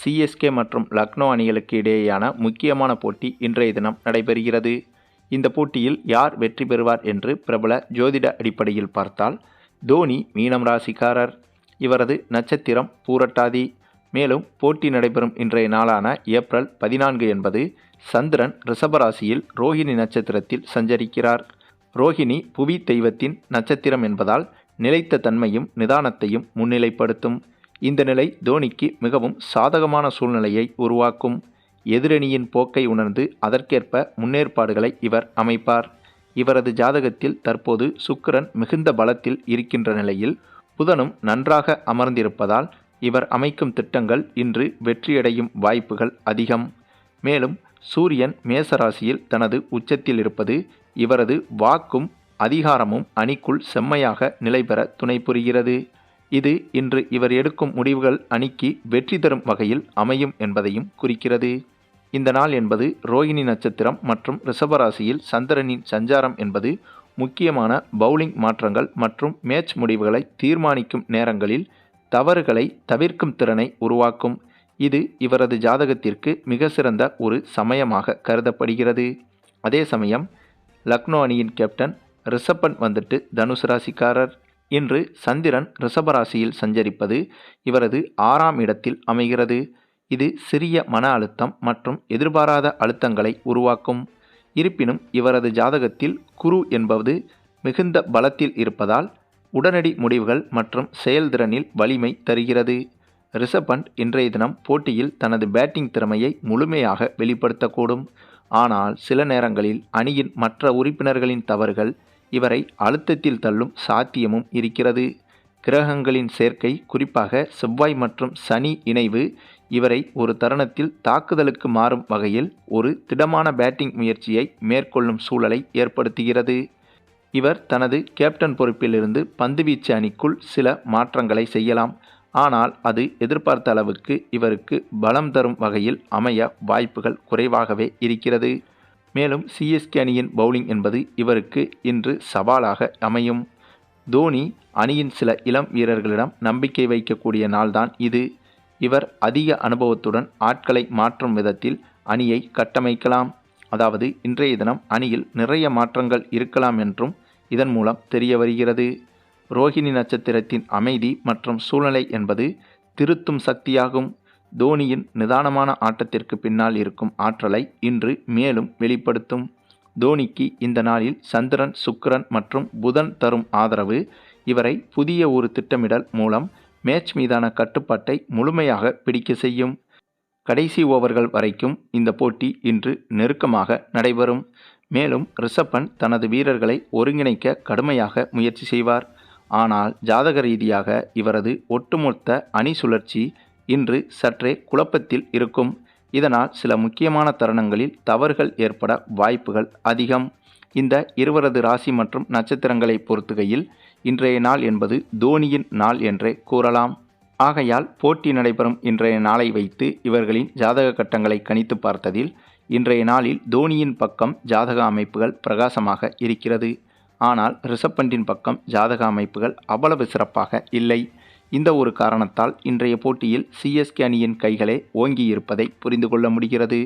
CSK மற்றும் லக்னோ அணிகளுக்கு இடையேயான முக்கியமான போட்டி இன்றைய தினம் நடைபெறுகிறது. இந்த போட்டியில் யார் வெற்றி பெறுவார் என்று பிரபல ஜோதிட அடிப்படையில் பார்த்தால் தோனி மீனம் ராசிக்காரர். இவரது நட்சத்திரம் பூரட்டாதி. மேலும் போட்டி நடைபெறும் இன்றைய நாளான ஏப்ரல் பதினான்கு என்பது சந்திரன் ரிஷபராசியில் ரோஹிணி நட்சத்திரத்தில் சஞ்சரிக்கிறார். ரோஹிணி புவி தெய்வத்தின் நட்சத்திரம் என்பதால் நிலைத்த தன்மையும் நிதானத்தையும் முன்னிலைப்படுத்தும். இந்த நிலை தோனிக்கு மிகவும் சாதகமான சூழ்நிலையை உருவாக்கும். எதிரணியின் போக்கை உணர்ந்து அதற்கேற்ப முன்னேற்பாடுகளை இவர் அமைப்பார். இவரது ஜாதகத்தில் தற்போது சுக்கிரன் மிகுந்த பலத்தில் இருக்கின்ற நிலையில் புதனும் நன்றாக அமர்ந்திருப்பதால் இவர் அமைக்கும் திட்டங்கள் இன்று வெற்றியடையும் வாய்ப்புகள் அதிகம். மேலும் சூரியன் மேசராசியில் தனது உச்சத்தில் இருப்பது இவரது வாக்கும் அதிகாரமும் அணிக்குள் செம்மையாக நிலைபெற துணை புரிகிறது. இது இன்று இவர் எடுக்கும் முடிவுகள் அணிக்கு வெற்றி தரும் வகையில் அமையும் என்பதையும் குறிக்கிறது. இந்த நாள் என்பது ரோகிணி நட்சத்திரம் மற்றும் ரிஷபராசியில் சந்திரனின் சஞ்சாரம் என்பது முக்கியமான பவுலிங் மாற்றங்கள் மற்றும் மேட்ச் முடிவுகளை தீர்மானிக்கும் நேரங்களில் தவறுகளை தவிர்க்கும் திறனை உருவாக்கும். இது இவரது ஜாதகத்திற்கு மிக சிறந்த ஒரு சமயமாக கருதப்படுகிறது. அதே சமயம் லக்னோ அணியின் கேப்டன் ரிஷப்பன் வந்துட்டு தனுசு ராசிக்காரர். இன்று சந்திரன் ரிஷபராசியில் சஞ்சரிப்பது இவரது ஆறாம் இடத்தில் அமைகிறது. இது சிறிய மன அழுத்தம் மற்றும் எதிர்பாராத அழுத்தங்களை உருவாக்கும். இருப்பினும் இவரது ஜாதகத்தில் குரு என்பது மிகுந்த பலத்தில் இருப்பதால் உடனடி முடிவுகள் மற்றும் செயல்திறனில் வலிமை தருகிறது. ரிஷபண்ட் இன்றைய தினம் போட்டியில் தனது பேட்டிங் திறமையை முழுமையாக வெளிப்படுத்தக்கூடும். ஆனால் சில நேரங்களில் அணியின் மற்ற உறுப்பினர்களின் தவறுகள் இவரை அழுத்தத்தில் தள்ளும் சாத்தியமும் இருக்கிறது. கிரகங்களின் சேர்க்கை குறிப்பாக செவ்வாய் மற்றும் சனி இணைவு இவரை ஒரு தருணத்தில் தாக்குதலுக்கு மாறும் வகையில் ஒரு திடமான பேட்டிங் முயற்சியை மேற்கொள்ளும் சூழலை ஏற்படுத்துகிறது. இவர் தனது கேப்டன் பொறுப்பிலிருந்து பந்துவீச்சு அணிக்குள் சில மாற்றங்களை செய்யலாம். ஆனால் அது எதிர்பார்த்த அளவுக்கு இவருக்கு பலம் தரும் வகையில் அமைய வாய்ப்புகள் குறைவாகவே இருக்கிறது. மேலும் சிஎஸ்கே அணியின் பவுலிங் என்பது இவருக்கு இன்று சவாலாக அமையும். தோனி அணியின் சில இளம் வீரர்களிடம் நம்பிக்கை வைக்கக்கூடிய நாள்தான் இது. இவர் அதிக அனுபவத்துடன் ஆட்களை மாற்றும் விதத்தில் அணியை கட்டமைக்கலாம். அதாவது இன்றைய தினம் அணியில் நிறைய மாற்றங்கள் இருக்கலாம் என்றும் இதன் மூலம் தெரிய வருகிறது. ரோஹிணி நட்சத்திரத்தின் அமைதி மற்றும் சூழ்நிலை என்பது திருத்தும் சக்தியாகும். தோனியின் நிதானமான ஆட்டத்திற்கு பின்னால் இருக்கும் ஆற்றலை இன்று மேலும் வெளிப்படுத்தும். தோனிக்கு இந்த நாளில் சந்திரன் சுக்கிரன் மற்றும் புதன் தரும் ஆதரவு இவரை புதிய ஒரு திட்டமிடல் மூலம் மேட்ச் மீதான கட்டுப்பாட்டை முழுமையாக பிடிக்க செய்யும். கடைசி ஓவர்கள் வரைக்கும் இந்த போட்டி இன்று நெருக்கமாக நடைபெறும். மேலும் ரிஷப்பன் தனது வீரர்களை ஒருங்கிணைக்க கடுமையாக முயற்சி செய்வார். ஆனால் ஜாதக ரீதியாக இவரது ஒட்டுமொத்த அணி சுழற்சி இன்று சற்றே குழப்பத்தில் இருக்கும். இதனால் சில முக்கியமான தருணங்களில் தவறுகள் ஏற்பட வாய்ப்புகள் அதிகம். இந்த இருவரது ராசி மற்றும் நட்சத்திரங்களை பொறுத்துகையில் இன்றைய நாள் என்பது தோனியின் நாள் என்றே கூறலாம். ஆகையால் போட்டி நடைபெறும் இன்றைய நாளை வைத்து இவர்களின் ஜாதக கட்டங்களை கணித்து பார்த்ததில் இன்றைய நாளில் தோனியின் பக்கம் ஜாதக அமைப்புகள் பிரகாசமாக இருக்கிறது. ஆனால் ரிஷப்பண்டின் பக்கம் ஜாதக அமைப்புகள் அவ்வளவு சிறப்பாக இல்லை. இந்த ஒரு காரணத்தால் இன்றைய போட்டியில் சிஎஸ்கே அணியின் கைகளே ஓங்கி இருப்பதை புரிந்து கொள்ள முடிகிறது.